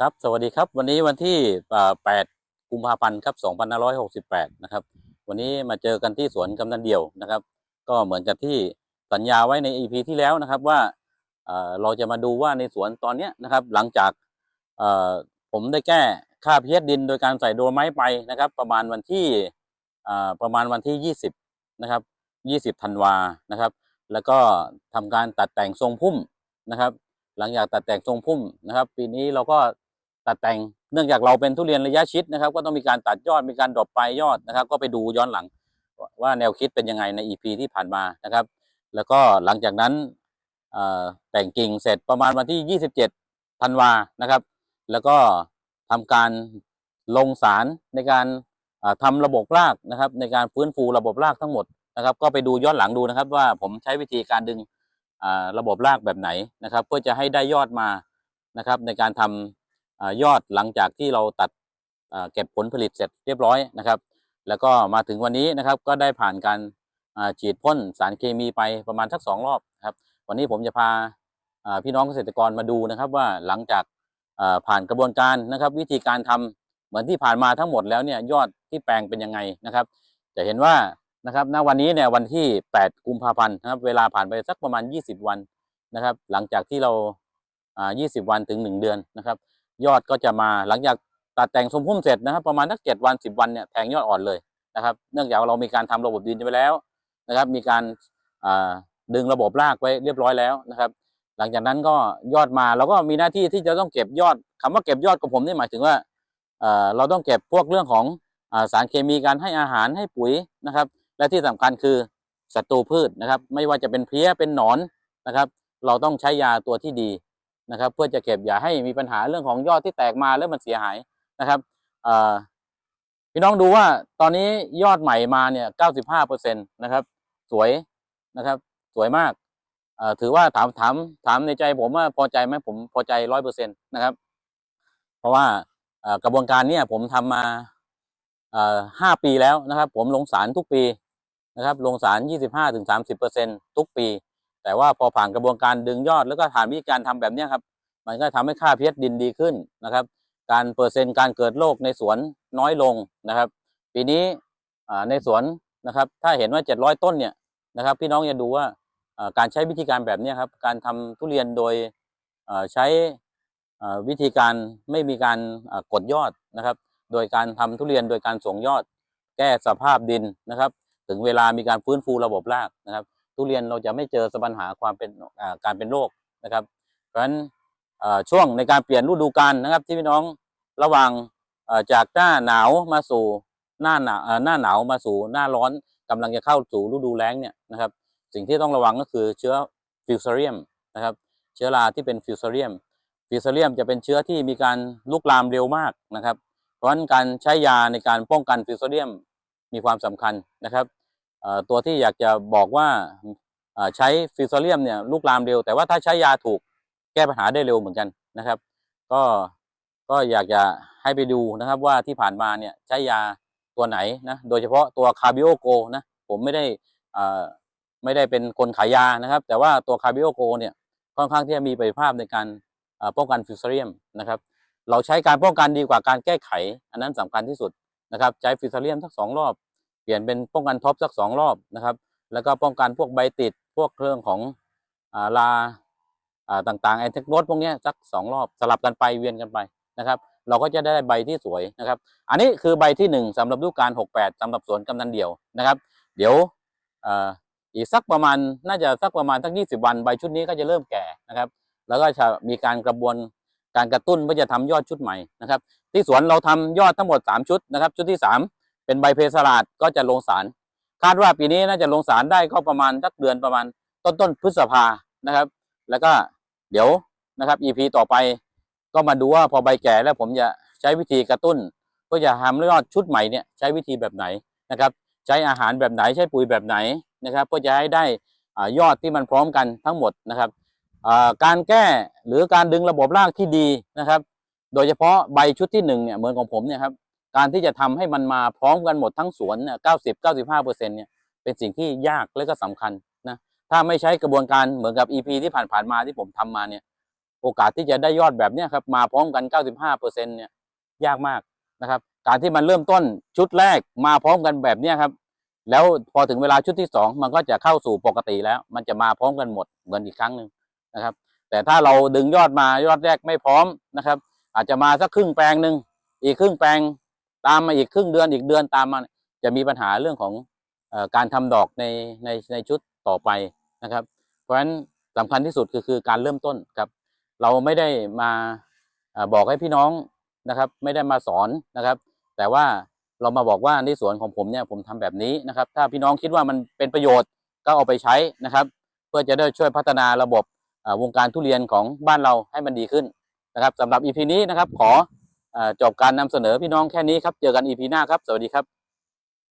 ครับสวัสดีครับวันนี้วันที่ 8 กุมภาพันธ์ครับ 2568 นะครับ วันนี้มาเจอกันที่สวนกำนันเดี่ยวนะครับ ก็เหมือนกับที่สัญญาไว้ใน EP ที่แล้วนะครับว่าเราจะมาดูว่าในสวนตอนนี้นะครับ หลังจากผมได้แก้ค่าพีเอดินโดยการใส่โดรไม้ไปนะครับ ประมาณวันที่ประมาณวันที่ 20 นะครับ 20ธันวานะครับ แล้วก็ทำการตัดแต่งทรงพุ่มนะครับ หลังจากตัดแต่งทรงพุ่มนะครับ ปีนี้เราก็ ตัดแต่งเนื่องจากเราเป็นทุเรียนระยะชิดนะครับ ก็ต้องมีการตัดยอดมีการดรอปปลายยอดนะครับ ก็ไปดูย้อนหลังว่าแนวคิดเป็นยังไงใน EP ที่ผ่านมานะครับ แล้วก็หลังจากนั้นเอ่อแต่งกิ่งเสร็จประมาณวันที่ 27ธันวานะครับ แล้วก็ทำการลงสารในการเอ่อทำระบบรากนะครับ ในการฟื้นฟูระบบรากทั้งหมดนะครับ ก็ไปดูย้อนหลังดูนะครับ ว่าผมใช้วิธีการดึงอ่าระบบรากแบบไหนนะครับ เพื่อจะให้ได้ยอดมานะครับ ในการทำอา ยอดหลังจากที่เราตัดเก็บผลผลิตเสร็จเรียบร้อยนะครับ แล้วก็มาถึงวันนี้นะครับก็ได้ผ่านการฉีดพ่นสารเคมีไปประมาณสักสองรอบครับ วันนี้ผมจะพาพี่น้องเกษตรกรมาดูนะครับว่าหลังจากผ่านกระบวนการนะครับ วิธีการทำเหมือนที่ผ่านมาทั้งหมดแล้วเนี่ยยอดที่แปลงเป็นยังไงนะครับ จะเห็นว่านะครับณวันนี้เนี่ยวันที่ 8 กุมภาพันธ์นะครับ เวลาผ่านไปสักประมาณ 20 วันนะครับ หลังจากที่เราอ่า20 วันถึง 1 เดือนนะครับ ยอดก็จะมาหลังจากตัดแต่งสมพุ่มเสร็จนะครับ ประมาณสัก7วัน10วันเนี่ยแทงยอดอ่อนเลยนะครับ เนื่องจากเรามีการทำระบบดินไปแล้วนะครับ มีการดึงระบบรากไว้เรียบร้อยแล้วนะครับ หลังจากนั้นก็ยอดมาเราก็มีหน้าที่ที่จะต้องเก็บยอดคำว่าเก็บยอดของผมนี่หมายถึงว่าเราต้องเก็บพวกเรื่องของอสารเคมีการให้อาหารให้ปุ๋ยนะครับ และที่สำคัญคือศัตรูพืชนะครับ ไม่ว่าจะเป็นเพลี้ยเป็นหนอนนะครับ เราต้องใช้ยาตัวที่ดี นะครับ เพื่อจะเก็บอย่าให้มีปัญหาเรื่องของยอดที่แตกมาแล้วมันเสียหายนะครับพี่น้องดูว่าตอนนี้ยอดใหม่มาเนี่ย95เปอร์เซ็นต์นะครับ สวยนะครับ สวยมากถือว่าถามถามถามในใจผมว่าพอใจไหมผมพอใจร้อยเปอร์เซ็นต์นะครับ เพราะว่ากระบวนการเนี้ผมทำมาห้าปีแล้วนะครับ ผมลงสารทุกปีนะครับ ลงสาร25ถึง30เปอร์เซ็นทุกปี แต่ว่าพอผ่านกระบวนการดึงยอดแล้วก็ผ่านวิธีการทำแบบนี้ครับมันก็ทำให้ค่าพีเอดินดีขึ้นนะครับ การเปอร์เซ็นต์การเกิดโรคในสวนน้อยลงนะครับ ปีนี้ในสวนนะครับ ถ้าเห็นว่า 700 ต้นเนี่ยนะครับ พี่น้องอย่าดูว่าการใช้วิธีการแบบนี้ครับ การทำทุเรียนโดยใช้วิธีการไม่มีการกดยอดนะครับ โดยการทำทุเรียนโดยการส่งยอด แก้สภาพดินนะครับ ถึงเวลามีการฟื้นฟูระบบรากนะครับ ทุเรียนเราจะไม่เจอปัญหาความเป็นการเป็นโรคนะครับ เพราะฉะนั้นช่วงในการเปลี่ยนฤดูกาลนะครับที่พี่น้องระหว่างจากหน้าหนาวมาสู่หน้าหนาวหน้าหนาวมาสู่หน้าร้อนกำลังจะเข้าสู่ฤดูแล้งเนี่ยนะครับ สิ่งที่ต้องระวังก็คือเชื้อฟิวเซเรียมนะครับเชื้อราที่เป็นฟิวเซเรียม ฟิวเซเรียมจะเป็นเชื้อที่มีการลุกลามเร็วมากนะครับ เพราะฉะนั้นการใช้ยาในการป้องกันฟิวโซเดียมมีความสำคัญนะครับ ตัวที่อยากจะบอกว่าใช้ฟิวโซเดียมเนี่ยลุกลามเร็ว แต่ว่าถ้าใช้ยาถูกแก้ปัญหาได้เร็วเหมือนกันนะครับ ก็ก็อยากจะให้ไปดูนะครับว่าที่ผ่านมาเนี่ยใช้ยาตัวไหนนะโดยเฉพาะตัวคาบิโอโกนะผมไม่ได้อ่อไม่ได้เป็นคนขายยานะครับ แต่ว่าตัวคาบิโอโกเนี่ยค่อนข้างที่จะมีประสิทธิภาพในการป้องกันฟิวโซเดียมนะครับ เราใช้การป้องกันดีกว่าการแก้ไข อันนั้นสำคัญที่สุดนะครับ ใช้ฟิวเซเลียมสักสองรอบ เปลี่ยนเป็นป้องกันท็อปสักสองรอบนะครับ แล้วก็ป้องกันพวกใบติดพวกเครื่องของอาลาต่างๆไอเทคโนตพวกนี้สักสองรอบสลับกันไปเวียนกันไปนะครับ เราก็จะได้ใบที่สวยนะครับ อันนี้คือใบที่หนึ่งสำหรับฤดูกาลหกแปดสำหรับสวนกำนันเดี่ยวนะครับ เดี๋ยวอ,อีกสักประมาณน่าจะสักประมาณสักยี่สิบวันใบชุดนี้ก็จะเริ่มแก่นะครับ แล้วก็จะมีการกระบวนการกระตุ้นเพื่อจะทำยอดชุดใหม่นะครับ ที่สวนเราทำยอดทั้งหมด 3 ชุดนะครับ ชุดที่ 3 เป็นใบเพสลาดก็จะลงสาร คาดว่าปีนี้น่าจะลงสารได้ก็ประมาณสักเดือนประมาณต้นต้นพฤษภานะครับ แล้วก็เดี๋ยวนะครับ EP ต่อไปก็มาดูว่าพอใบแก่แล้วผมจะใช้วิธีกระตุ้นเพื่อจะทำยอดชุดใหม่เนี่ยใช้วิธีแบบไหนนะครับ ใช้อาหารแบบไหนใช้ปุ๋ยแบบไหนนะครับเพื่อจะให้ได้ยอดที่มันพร้อมกันทั้งหมดนะครับการแก้หรือการดึงระบบรากที่ดีนะครับ โดยเฉพาะใบชุดที่หนึ่งเนี่ยเหมือนของผมเนี่ยครับ การที่จะทำให้มันมาพร้อมกันหมดทั้งสวนเนี่ยเก้าสิบเก้าสิบห้าเปอร์เซ็นเนี่ยเป็นสิ่งที่ยากและก็สำคัญนะถ้าไม่ใช้กระบวนการเหมือนกับ EP ที่ผ่านๆมาที่ผมทำมาเนี่ยโอกาสที่จะได้ยอดแบบเนี้ยครับมาพร้อมกัน 95เปอร์เซ็นเนี่ยยากมากนะครับ การที่มันเริ่มต้นชุดแรกมาพร้อมกันแบบเนี้ยครับ แล้วพอถึงเวลาชุดที่สองมันก็จะเข้าสู่ปกติแล้ว มันจะมาพร้อมกันหมดเหมือนอีกครั้งหนึ่งนะครับ แต่ถ้าเราดึงยอดมายอดแรกไม่พร้อมนะครับ อาจจะมาสักครึ่งแปลงหนึ่งอีกครึ่งแปลง ตามมาอีกครึ่งเดือนอีกเดือนตามมาจะมีปัญหาเรื่องของอการทำดอกในในในชุดต่อไปนะครับ เพราะฉะนั้นสำคัญที่สุดคือคือการเริ่มต้นครับ เราไม่ได้มาอบอกให้พี่น้องนะครับ ไม่ได้มาสอนนะครับ แต่ว่าเรามาบอกว่าในสวนของผมเนี่ยผมทำแบบนี้นะครับ ถ้าพี่น้องคิดว่ามันเป็นประโยชน์ก็เอาไปใช้นะครับ เพื่อจะได้ช่วยพัฒนาระบบวงการทุเรียนของบ้านเราให้มันดีขึ้นนะครับสำหรับ EP นี้นะครับขอ จบการนำเสนอพี่น้องแค่นี้ครับ เจอกันอีพีหน้าครับ สวัสดีครับ